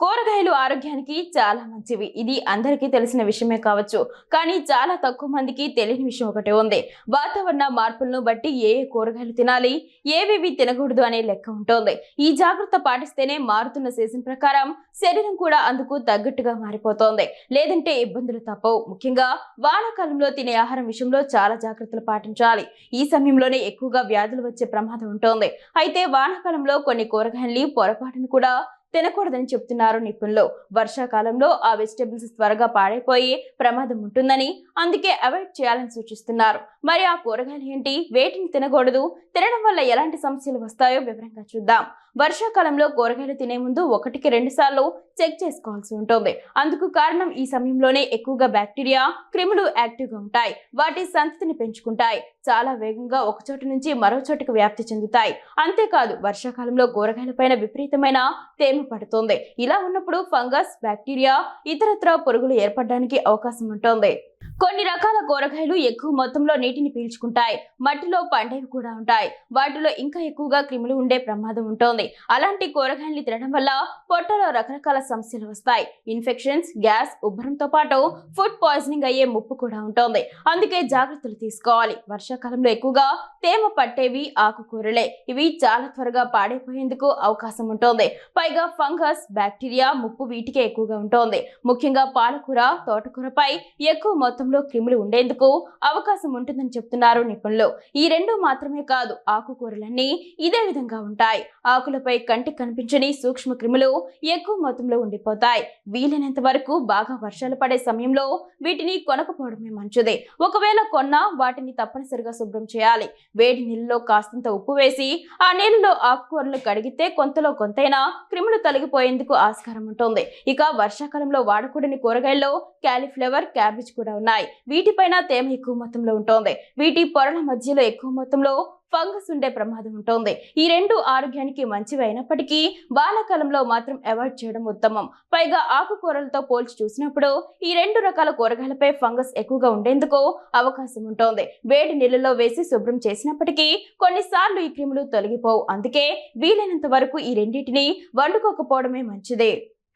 కూరగాయలు ఆరోగ్యానికి చాలా మంచివి. ఇది అందరికీ తెలిసిన విషయమే కావచ్చు. కానీ చాలా తక్కువ మందికి తెలియని విషయం ఒకటి ఉంది. వాతావరణ మార్పులను బట్టి ఏ ఏ కూరగాయలు తినాలి ఏవేవి తినకూడదు అనే లెక్క ఉంటుంది. ఈ జాగ్రత్త పాటిస్తేనే మారుతున్న సీజన్ ప్రకారం శరీరం కూడా అందుకు తగ్గట్టుగా మారిపోతోంది. లేదంటే ఇబ్బందులు తప్పవు. ముఖ్యంగా వానాకాలంలో తినే ఆహారం విషయంలో చాలా జాగ్రత్తలు పాటించాలి. ఈ సమయంలోనే ఎక్కువగా వ్యాధులు వచ్చే ప్రమాదం ఉంటుంది. అయితే వానాకాలంలో కొన్ని కూరగాయల్ని పొరపాటును కూడా తినకూడదని చెప్తున్నారు నిపుణులు. వర్షాకాలంలో ఆ వెజిటేబుల్స్ త్వరగా పాడైపోయే ప్రమాదం ఉంటుందని అందుకే అవాయిడ్ చేయాలని సూచిస్తున్నారు. మరి ఆ కూరగాయలు ఏంటి? వేటిని తినకూడదు? తినడం వల్ల ఎలాంటి సమస్యలు వస్తాయో వివరంగా చూద్దాం. వర్షాకాలంలో కూరగాయలు తినే ముందు ఒకటికి రెండు సార్లు చెక్ చేసుకోవాల్సి ఉంటుంది. అందుకు కారణం ఈ సమయంలోనే ఎక్కువగా బ్యాక్టీరియా క్రిములు యాక్టివ్గా ఉంటాయి. వాటి సంతతిని పెంచుకుంటాయి. చాలా వేగంగా ఒక చోటు నుంచి మరో చోటుకు వ్యాప్తి చెందుతాయి. అంతేకాదు వర్షాకాలంలో కూరగాయలపైన విపరీతమైన తేమ పడుతోంది. ఇలా ఉన్నప్పుడు ఫంగస్ బ్యాక్టీరియా ఇతరత్ర పురుగులు ఏర్పడడానికి అవకాశం ఉంటుంది. కొన్ని రకాల కూరగాయలు ఎక్కువ మొత్తంలో నీటిని పీల్చుకుంటాయి. మట్టిలో పండేవి కూడా ఉంటాయి. వాటిలో ఇంకా ఎక్కువగా క్రిములు ఉండే ప్రమాదం ఉంటుంది. అలాంటి కూరగాయల్ని తినడం వల్ల పొట్టలో రకరకాల సమస్యలు వస్తాయి. ఇన్ఫెక్షన్స్ గ్యాస్ ఉబ్బరంతో పాటు ఫుడ్ పాయిజనింగ్ అయ్యే ముప్పు కూడా ఉంటుంది. అందుకే జాగ్రత్తలు తీసుకోవాలి. వర్షాకాలంలో ఎక్కువగా తేమ పట్టేవి ఆకుకూరలే. ఇవి చాలా త్వరగా పాడైపోయేందుకు అవకాశం ఉంటుంది. పైగా ఫంగస్ బ్యాక్టీరియా ముప్పు వీటికే ఎక్కువగా ఉంటుంది. ముఖ్యంగా పాలకూర తోటకూరపై ఎక్కువ మొత్తంలో క్రిములు ఉండేందుకు అవకాశం ఉంటుందని చెప్తున్నారు నిపుణులు. ఈ రెండు మాత్రమే కాదు ఆకుకూరలన్నీ ఇదే విధంగా ఉంటాయి. ఆకులపై కంటికి కనిపించని సూక్ష్మ క్రిములు ఎక్కువ మొత్తంలో ఉండిపోతాయి. వీలైనంత వరకు బాగా వర్షాలు పడే సమయంలో వీటిని కొనకపోవడమే మంచిది. ఒకవేళ కొన్నా వాటిని తప్పనిసరిగా శుభ్రం చేయాలి. వేడి నీళ్ళలో కాస్తంత ఉప్పు వేసి ఆ నీళ్ళలో ఆకుకూరలు కడిగితే కొంతలో కొంతైనా క్రిములు తొలగిపోయేందుకు ఆస్కారం ఉంటుంది. ఇక వర్షాకాలంలో వాడకూడని కూరగాయల్లో క్యాలీఫ్లవర్ క్యాబేజ్ కూడా ఉన్నాయి. వీటిపైన తేమ ఎక్కువ మొత్తంలో ఉంటుంది. వీటి పొరల మధ్యలో ఎక్కువ మొత్తంలో ఫంగస్ ఉండే ప్రమాదం ఉంటుంది. ఈ రెండు ఆరోగ్యానికి మంచివి అయినప్పటికీ బాలకాలంలో మాత్రం అవాయిడ్ చేయడం ఉత్తమం. పైగా ఆకుకూరలతో పోల్చి చూసినప్పుడు ఈ రెండు రకాల కూరగాయలపై ఫంగస్ ఎక్కువగా ఉండేందుకు అవకాశం ఉంటుంది. వేడి నీళ్ళలో వేసి శుభ్రం చేసినప్పటికీ కొన్నిసార్లు ఈ క్రిములు తొలగిపోవు. అందుకే వీలైనంత వరకు ఈ రెండింటిని వండుకోకపోవడమే మంచిది.